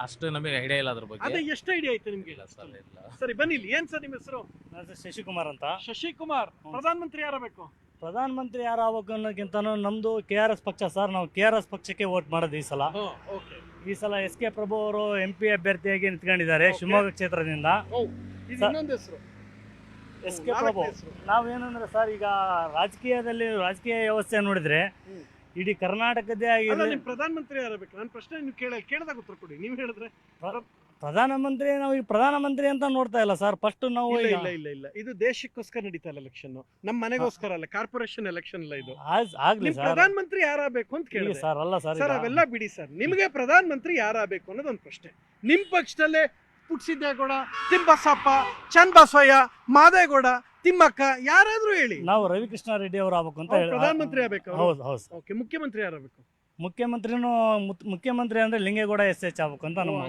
ಅಷ್ಟು ನಮಗೆ ಐಡಿಯಾ ಇಲ್ಲ ಅದ್ರ ಬಗ್ಗೆ. ಅದೇ ಎಷ್ಟು ಐಡಿಯಾ ಇತ್ತು ನಿಮ್ಗೆ? ಇಲ್ಲ ಸರ್ ಇಲ್ಲ. ಸರಿ ಬನ್ನಿ ಇಲ್ಲಿ. ಏನ್ ಸರ್ ನಿಮ್ಮ ಹೆಸರು? ನನ್ನ ಹೆಸರು ಶಶಿಕುಮಾರ್ ಅಂತ. ಶಶಿಕುಮಾರ್. ಪ್ರಧಾನ ಮಂತ್ರಿ ಯಾರಬೇಕು ಪ್ರಧಾನ ಮಂತ್ರಿ ಯಾರು ಆಗ್ಬೇಕು ಅನ್ನೋಕ್ಕಿಂತ ನಮ್ದು ಕೆ ಆರ್ ಎಸ್ ಪಕ್ಷ ಸರ್. ನಾವು ಕೆ ಆರ್ ಎಸ್ ಪಕ್ಷಕ್ಕೆ ವೋಟ್ ಮಾಡೋದು ಈ ಸಲ. ಓಕೆ. ಈ ಸಲ ಎಸ್ ಕೆ ಪ್ರಭು ಅವರು ಎಂ ಪಿ ಅಭ್ಯರ್ಥಿಯಾಗಿ ನಿಂತ್ಕೊಂಡಿದ್ದಾರೆ. ಶಿವಮೊಗ್ಗ ಕ್ಷೇತ್ರದಿಂದ. ಇದು ಸರ್- ಇನ್ನೊಂದು ಹೆಸರು. S K Prabhu. ನಾವೇನಂದ್ರೆ ಸರ್ ಈಗ ರಾಜಕೀಯದಲ್ಲಿ ರಾಜಕೀಯ ವ್ಯವಸ್ಥೆ ನೋಡಿದ್ರೆ. ಇಡೀ ಕರ್ನಾಟಕದೇ ಅಲ್ಲ ಆಗಿರಲಿ ನಿಮ್ ಪ್ರಧಾನ ಮಂತ್ರಿ ಯಾರಬೇಕು ನನ್ನ ಪ್ರಶ್ನೆ ನೀವು ಕೇಳ ಕೇಳಿದಾಗ ಉತ್ತರ ಕೊಡಿ. ನೀವು ಹೇಳಿದ್ರೆ. ಪ್ರಧಾನಮಂತ್ರಿ ನಾವು ಈಗ ಪ್ರಧಾನಮಂತ್ರಿ ಅಂತ ನೋಡ್ತಾ ಇಲ್ಲ ಸರ್. ಫಸ್ಟ್ ನಾವು ಇಲ್ಲ ಈಗ ಇಲ್ಲ ಇಲ್ಲ ಇಲ್ಲ. ಇದು ದೇಶಕ್ಕೋಸ್ಕರ ನಡೀತಾ ಇಲ್ಲ ಎಲೆಕ್ಷನ್ ನಮ್ಮ ಮನೆಗೋಸ್ಕರ ಅಲ್ಲ ಕಾರ್ಪೊರೇಷನ್ ಎಲೆಕ್ಷನ್ ಅಲ್ಲ ಇದು. ಆಗ್- ಆಗ್ಲಿ ನಿಮ್ ಸರ್. ಪ್ರಧಾನ ಮಂತ್ರಿ ಯಾರಾಗಬೇಕು ಅಂತ ಕೇಳಿ ಸರ್ ಅಲ್ಲ ಸರ್ ಸರ್ ಈಗ- ಅವೆಲ್ಲ ಬಿಡಿ ಸರ್. ನಿಮಗೆ ಪ್ರಧಾನಮಂತ್ರಿ ಯಾರಾಗಬೇಕು ಅನ್ನೋದೊಂದು ಪ್ರಶ್ನೆ. ನಿಮ್ ಪಕ್ಷದಲ್ಲೇ ಪುಟ್ಸಿದ್ದೇಗೌಡ ತಿಂಬಸಪ್ಪ ಚನ್ನಬಸವಯ್ಯ ಮಾದೇಗೌಡ ತಿಮ್ಮಕ್ಕ ಯಾರಾದ್ರೂ ಹೇಳಿ. ನಾವು ರವಿಕೃಷ್ಣ ರೆಡ್ಡಿ ಅವರು ಆಗ್ಬೇಕು ಅಂತ ಅವ್ರು ಹೇಳಿ- ಪ್ರಧಾನಮಂತ್ರಿ ಆಗ್ಬೇಕು. ಹೌದು ಹೌದು. ಸರ್. ಓಕೆ ಮುಖ್ಯಮಂತ್ರಿ ಯಾರಾಗಬೇಕು? ಮುಖ್ಯಮಂತ್ರಿನೂ ಮುತ್- ಮುಖ್ಯಮಂತ್ರಿ ಅಂದ್ರೆ ಲಿಂಗೇಗೌಡ ಎಸ್ ಎಚ್ ಆಗ್ಬೇಕು ಅಂತ ನಮ್ಮ